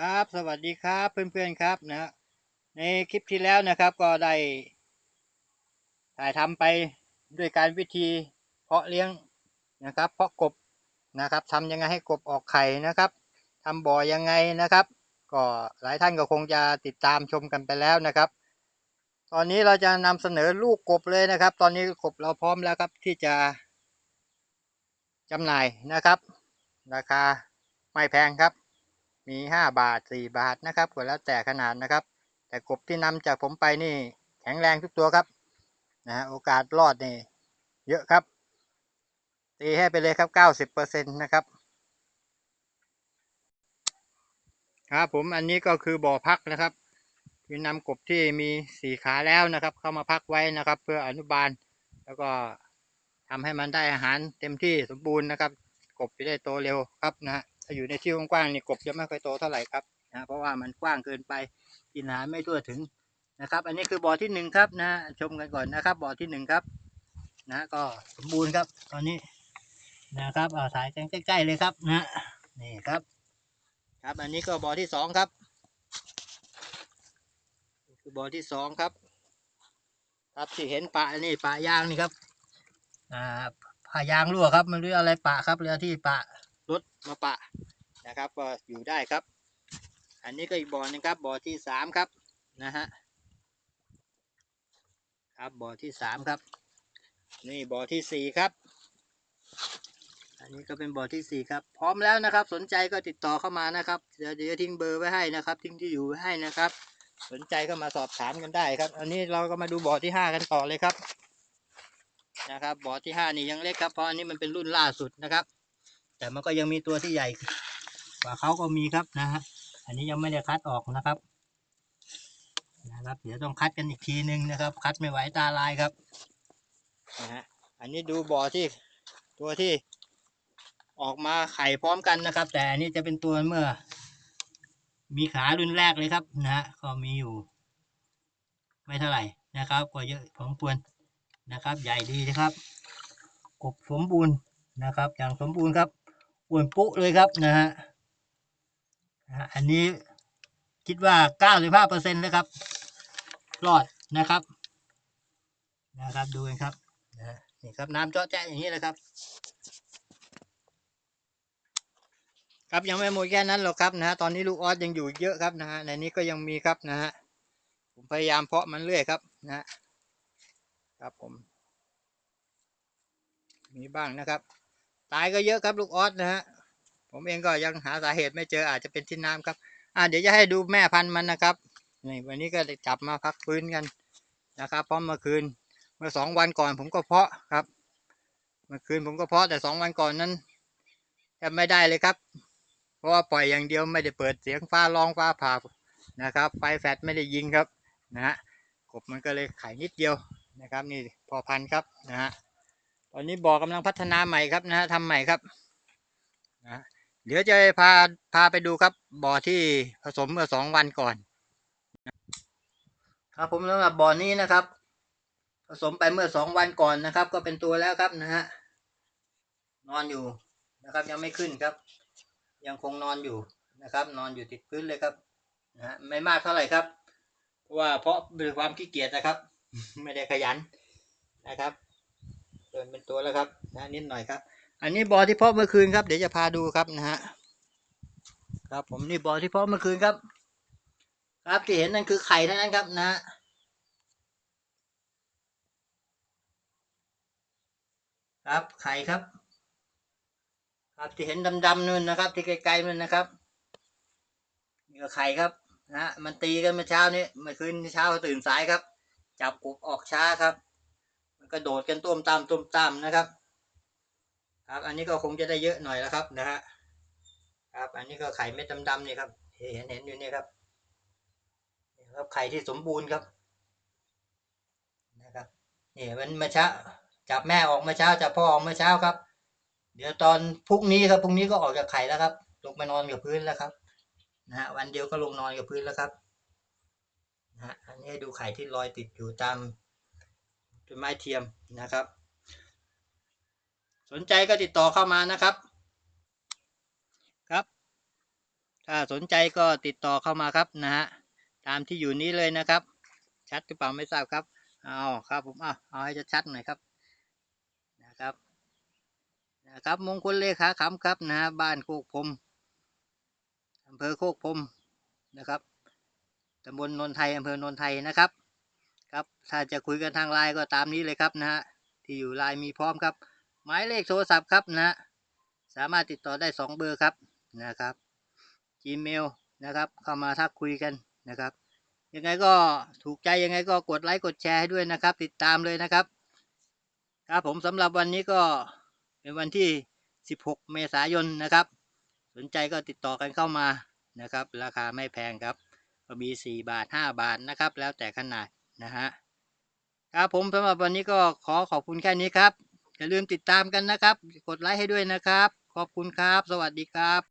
ครับสวัสดีครับเพื่อนๆครับนะในคลิปที่แล้วนะครับก็ได้ถ่ายทำไปด้วยการวิธีเพาะเลี้ยงนะครับ เพาะกบนะครับทำยังไงให้กบออกไข่นะครับทำบ่อยังไงนะครับ ก็หลายท่านก็คงจะติดตามชมกันไปแล้วนะครับ ตอนนี้เราจะนำเสนอลูกกบเลยนะครับ ตอนนี้กบเราพร้อมแล้วครับที่จะจำหน่ายนะครับ ราคาไม่แพงครับ มีห้าบาทสี่บาทนะครับก็แล้วแต่ขนาดนะครับ แต่กบที่นำจากผมไปนี่แข็งแรงทุกตัวครับนะฮะโอกาสรอดนี่เยอะครับ ตีให้ไปเลยครับเก้าสิบเปอร์เซ็นต์นะครับครับผมอันนี้ก็คือบ่อพักนะครับคือนำกบที่มีสี่ขาแล้วนะครับ เข้ามาพักไว้นะครับ เพื่ออนุบาล แล้วก็ทำให้มันได้อาหารเต็มที่สมบูรณ์นะครับ กบจะได้โตเร็วครับนะฮะ ถ้าอยู่ในที่กว้างๆนี่กบจะไม่ค่อยโตเท่าไหร่ครับนะเพราะว่ามันกว้างเกินไปกินอาหารไม่ทั่วถึงนะครับ อันนี้คือบ่อที่หนึ่งครับนะชมกันก่อนนะครับบ่อที่หนึ่งครับ นะก็สมบูรณ์ครับ ตอนนี้นะครับเอาถ่ายใกล้ๆเลยครับนะนี่ครับ ครับอันนี้ก็บ่อที่สองครับ คือบ่อที่สองครับ ครับที่เห็นปลาอันนี้ปลายางนี่ครับอ่าผ้ายางรั่วครับไมันรู้อะไรปะครับเรือที่ปะ รถมาปะนะครับ ก็อยู่ได้ครับ อันนี้ก็อีกบ่อหนึงครับบ่อที่สามครับนะฮะครับบ่อที่สามครับ นี่บ่อที่สี่ครับ อันนี้ก็เป็นบ่อที่สี่ครับ พร้อมแล้วนะครับ สนใจก็ติดต่อเข้ามานะครับเดี๋ยวเดี๋ยวทิ้งเบอร์ไว้ให้นะครับ ทิ้งที่อยู่ไว้ให้นะครับ สนใจก็มาสอบถามกันได้ครับ อันนี้เราก็มาดูบ่อที่ห้ากันต่อเลยครับนะครับบ่อที่ห้านี่ยังเล็กครับเพราะอันนี้มันเป็นรุ่นล่าสุดนะครับ แต่มันก็ยังมีตัวที่ใหญ่กว่าเขาก็มีครับนะฮะอันนี้ยังไม่ได้คัดออกนะครับ นะครับ เดี๋ยวต้องคัดกันอีกทีนึงนะครับ คัดไม่ไหวตาลายครับนะฮะอันนี้ดูบ่อที่ตัวที่ออกมาไข่พร้อมกันนะครับ แต่อันนี้จะเป็นตัวเมื่อ มีขารุ่นแรกเลยครับนะฮะก็มีอยู่ ไม่เท่าไหร่นะครับก็เยอะพอสมควรนะครับ ใหญ่ดีนะครับกบสมบูรณ์นะครับ อย่างสมบูรณ์ครับ อ้วนปุ๊เลยครับนะฮะอันนี้คิดว่าเก้าสิบห้าเปอร์เซ็นต์เลยครับรอดนะครับ นะครับดูกันครับนะนี่ครับน้ำเจาะแจ๊ะอย่างนี้เลยครับ ครับยังไม่หมดแค่นั้นหรอกครับนะฮะตอนนี้ลูกออสยังอยู่เยอะครับนะฮะในนี้ก็ยังมีครับนะฮะผมพยายามเพาะมันเรื่อยครับนะครับผม มีบ้างนะครับ ตายก็เยอะครับลูกออสนะฮะผมเองก็ยังหาสาเหตุไม่เจออาจจะเป็นที่น้ำครับ อ่าเดี๋ยวจะให้ดูแม่พันธุ์มันนะครับนี่วันนี้ก็จับมาพักฟื้นกันนะครับพราะเมื่อคืนเมื่อสองวันก่อนผมก็เพาะครับ เมื่อคืนผมก็เพาะแต่สองวันก่อนนั้นแทบไม่ได้เลยครับ เพราะว่าปล่อยอย่างเดียวไม่ได้เปิดเสียงฟ้าร้องฟ้าผ่านะครับ ไฟแฟลชไม่ได้ยิงครับนะฮะกบมันก็เลยไข่นิดเดียวนะครับ นี่พอพันครับนะฮะ ตอนนี้บ่อกำลังพัฒนาใหม่ครับนะฮะทำใหม่ครับนะเดี๋ยวจะพาพาไปดูครับบ่อที่ผสมเมื่อสองวันก่อน ครับผมสำหรับบ่อนี้นะครับ ผสมไปเมื่อสองวันก่อนนะครับ ก็เป็นตัวแล้วครับนะฮะนอนอยู่นะครับ ยังไม่ขึ้นครับ ยังคงนอนอยู่นะครับ นอนอยู่ติดพื้นเลยครับนะฮะไม่มากเท่าไหร่ครับ เพราะว่าเพราะด้วยความขี้เกียจนะครับ ไม่ได้ขยันนะครับ เดินเป็นตัวแล้วครับนะนิดหน่อยครับ อันนี้บอที่เพาะเมื่อคืนครับ เดี๋ยวจะพาดูครับนะฮะครับผมนี่บอที่เพาะเมื่อคืนครับ ครับที่เห็นนั่นคือไข่เท่านั้นครับนะฮะครับไข่ครับ ครับที่เห็นดำๆนู่นนะครับ ที่ไกลๆนู่นนะครับนี่ก็ไข่ครับนะฮะมันตีกันเมื่อเช้านี้เมื่อคืนเช้าตื่นสายครับ จับกบออกช้าครับ มันก็โดดกันต้มตามต้มตามนะครับ ครับ อันนี้ก็คงจะได้เยอะหน่อยแล้วครับนะฮะครับ อันนี้ก็ไข่เม็ดดำๆนี่ครับ เห็นเห็นอยู่นี่ครับนี่ครับไข่ที่สมบูรณ์ครับนะครับนี่มันเมื่อเช้าจับแม่ออกมื่อเช้าจับพ่อออกมื่อเช้าครับ เดี๋ยวตอนพรุ่งนี้ครับพรุ่งนี้ก็ออกจากไข่แล้วครับ ลงไปนอนกับพื้นแล้วครับนะฮะวันเดียวก็ลงนอนกับพื้นแล้วครับนะฮะอันนี้ดูไข่ที่ลอยติดอยู่ตาม ต้นไม้เทียมนะครับ สนใจก็ติดต่อเข้ามานะครับครับ ถ้าสนใจก็ติดต่อเข้ามาครับนะฮะตามที่อยู่นี้เลยนะครับ ชัดหรือเปล่าไม่ทราบครับเอาครับผมเอาเอาให้ชัดๆหน่อยครับนะครับนะครับมงคลเลขาขำครับนะฮะบ้านโคกพรมอำเภอโคกพรมนะครับตำบลนนไทยอำเภอนนไทยนะครับ ครับ ถ้าจะคุยกันทางไลน์ก็ตามนี้เลยครับนะฮะที่อยู่ไลน์มีพร้อมครับ หมายเลขโทรศัพท์ครับนะฮะสามารถติดต่อได้สองเบอร์ครับนะครับ Gmail นะครับ เข้ามาทักคุยกันนะครับ ยังไงก็ถูกใจยังไงก็กดไลค์กดแชร์ให้ด้วยนะครับ ติดตามเลยนะครับ ครับผมสำหรับวันนี้ก็เป็นวันที่ 16 เมษายนนะครับ สนใจก็ติดต่อกันเข้ามานะครับ ราคาไม่แพงครับ ก็มี 4 บาท 5 บาทนะครับ แล้วแต่ขนาด นะฮะครับผมสำหรับวันนี้ก็ขอขอบคุณแค่นี้ครับ อย่าลืมติดตามกันนะครับ กดไลค์ให้ด้วยนะครับ ขอบคุณครับ สวัสดีครับ